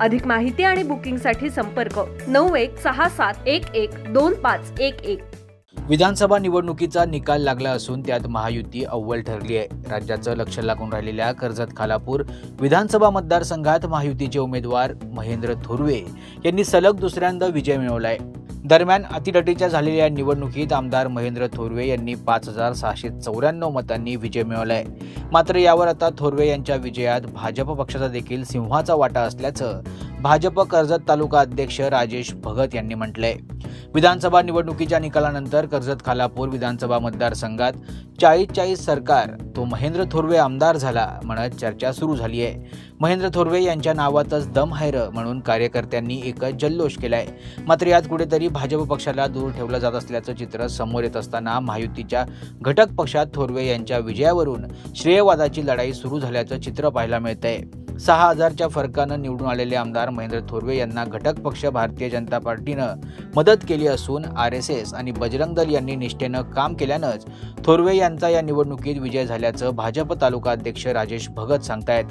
अधिक माहिती आणि बुकिंगसाठी संपर्क नऊ एक सहा सात एक एक दोन पाच एक एक. विधानसभा निवडणुकीचा निकाल लागला असून त्यात महायुती अव्वल ठरली आहे. राज्याचं लक्ष लागून राहिलेल्या कर्जत खालापूर विधानसभा मतदारसंघात महायुतीचे उमेदवार महेंद्र थोरवे यांनी सलग दुसऱ्यांदा विजय मिळवला आहे दरम्यान अतितटीच्या झालेल्या निवडणुकीत आमदार महेंद्र थोरवे यांनी पाच हजार सहाशे चौऱ्याण्णव मतांनी विजय मिळवलाय. मात्र यावर आता थोरवे यांच्या विजयात भाजप पक्षाचा देखील सिंहाचा वाटा असल्याचं भाजप कर्जत तालुका अध्यक्ष राजेश भगत यांनी म्हटलंय. विधानसभा निवडणुकीच्या निकालानंतर कर्जत खालापूर विधानसभा मतदारसंघात चाळीस चाळीस सरकार तो महेंद्र थोरवे आमदार झाला म्हणत चर्चा सुरू झाली आहे. महेंद्र थोरवे यांच्या नावातच दम हैर म्हणून कार्यकर्त्यांनी एकच जल्लोष केलाय. मात्र यात कुठेतरी भाजप पक्षाला दूर ठेवलं जात असल्याचं चित्र समोर येत असताना महायुतीच्या घटक पक्षात थोरवे यांच्या विजयावरून श्रेयवादाची लढाई सुरू झाल्याचं चित्र पाहायला मिळतंय. सहा हजारच्या फरकानं निवडून आलेले आमदार महेंद्र थोरवे यांना घटक पक्ष भारतीय जनता पार्टीनं मदत केली असून आर एस एस आणि बजरंग दल यांनी निष्ठेनं काम केल्यानंच थोरवे यांचा या निवडणुकीत विजय झाल्याचं भाजप तालुका अध्यक्ष राजेश भगत सांगतायत.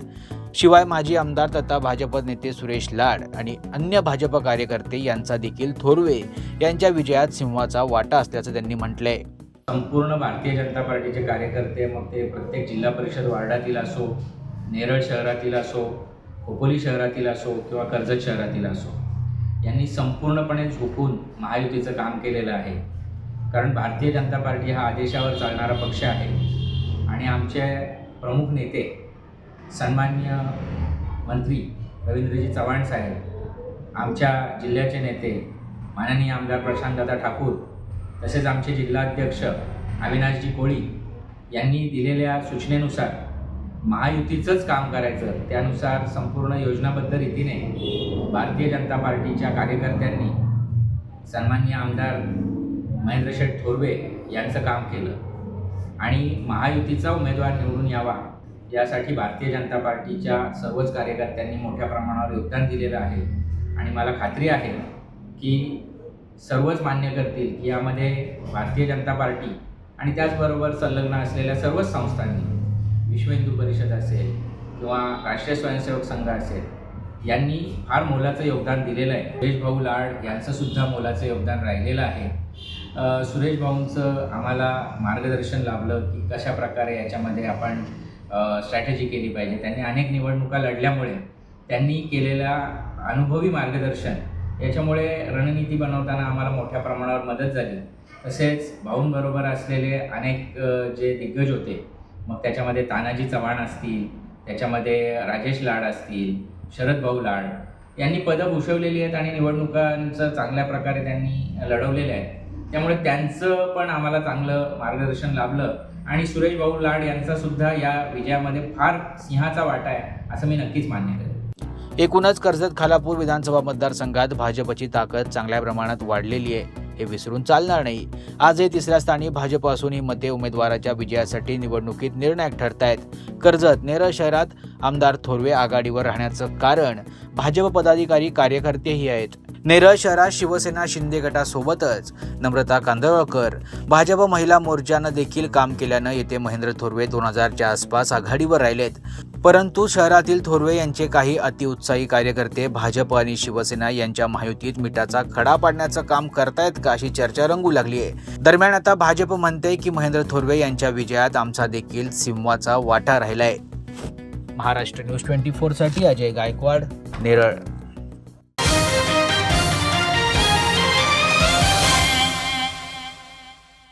शिवाय माजी आमदार तथा भाजप नेते सुरेश लाड आणि अन्य भाजप कार्यकर्ते यांचा देखील थोरवे यांच्या विजयात सिंहाचा वाटा असल्याचं त्यांनी म्हटलंय. संपूर्ण भारतीय जनता पार्टीचे कार्यकर्ते मग ते प्रत्येक जिल्हा परिषद वार्डातील असो नेरळ शहरातील असो खोपोली शहरातील असो किंवा कर्जत शहरातील असो यांनी संपूर्णपणे झोकून महायुतीचं काम केलेलं आहे. कारण भारतीय जनता पार्टी हा आदेशावर चालणारा पक्ष आहे. आणि आमचे प्रमुख नेते सन्मान्य मंत्री रवींद्रजी चव्हाण साहेब आमच्या जिल्ह्याचे नेते माननीय आमदार प्रशांतदादा ठाकूर तसेच आमचे जिल्हाध्यक्ष अविनाशजी कोळी यांनी दिलेल्या सूचनेनुसार महायुतीचंच काम करायचं त्यानुसार संपूर्ण योजनाबद्ध रीतीने भारतीय जनता पार्टीच्या कार्यकर्त्यांनी सन्मान्य आमदार महेंद्रशेठ थोरवे यांचं काम केलं. आणि महायुतीचा उमेदवार निवडून यावा यासाठी भारतीय जनता पार्टीच्या सर्वच कार्यकर्त्यांनी मोठ्या प्रमाणावर योगदान दिलेलं आहे. आणि मला खात्री आहे की सर्वच मान्य करतील की यामध्ये भारतीय जनता पार्टी आणि त्याचबरोबर संलग्न असलेल्या सर्वच संस्थांनी विश्व हिंदू परिषद असेल किंवा राष्ट्रीय स्वयंसेवक संघ असेल यांनी फार मोलाचं योगदान दिलेलं आहे. सुरेश भाऊ लाड यांचं सुद्धा मोलाचं योगदान राहिलेलं आहे. सुरेश भाऊंचं आम्हाला मार्गदर्शन लाभलं की कशा प्रकारे याच्यामध्ये आपण स्ट्रॅटेजी केली पाहिजे. त्यांनी अनेक निवडणुका लढल्यामुळे त्यांनी केलेल्या अनुभवी मार्गदर्शन याच्यामुळे रणनीती बनवताना आम्हाला मोठ्या प्रमाणावर मदत झाली. तसेच भाऊंबरोबर असलेले अनेक जे दिग्गज होते मग त्याच्यामध्ये तानाजी चव्हाण असतील त्याच्यामध्ये राजेश लाड असतील शरद भाऊ लाड यांनी पदं भूषवलेली आहेत आणि निवडणुकांचं चांगल्या प्रकारे त्यांनी लढवलेलं आहे. त्यामुळे त्यांचं पण आम्हाला चांगलं मार्गदर्शन लाभलं. आणि सुरेश भाऊ लाड यांचा सुद्धा या विजयामध्ये फार सिंहाचा वाटा आहे असं मी नक्कीच मान्य करेन. एकूणच कर्जत खालापूर विधानसभा मतदारसंघात भाजपची ताकद चांगल्या प्रमाणात वाढलेली आहे. हे विसरून चालणार नाही. आजही तिसऱ्या स्थानी भाजप असून ही मते उमेदवाराच्या विजयासाठी निवडणुकीत निर्णायक ठरतायत. कर्जत नेरळ शहरात आमदार थोरवे आघाडीवर राहण्याचं कारण भाजप पदाधिकारी कार्यकर्तेही आहेत. नेरळ शहरात शिवसेना शिंदे गटासोबतच नम्रता कांदळकर. भाजप महिला मोर्चानं देखील काम केल्यानं येथे महेंद्र थोरवे दोन हजारच्या आसपास आघाडीवर राहिलेत. परंतु शहरातील थोरवे यांचे काही अतिउत्साही कार्यकर्ते भाजप आणि शिवसेना यांच्या महायुतीत मिठाचा खडा पाडण्याचं काम करतायत का अशी चर्चा रंगू लागली आहे. दरम्यान आता भाजप म्हणते की महेंद्र थोरवे यांच्या विजयात आमचा देखील सिंहाचा वाटा राहिलाय. महाराष्ट्र न्यूज ट्वेंटी फोरसाठी अजय गायकवाड नेरळ.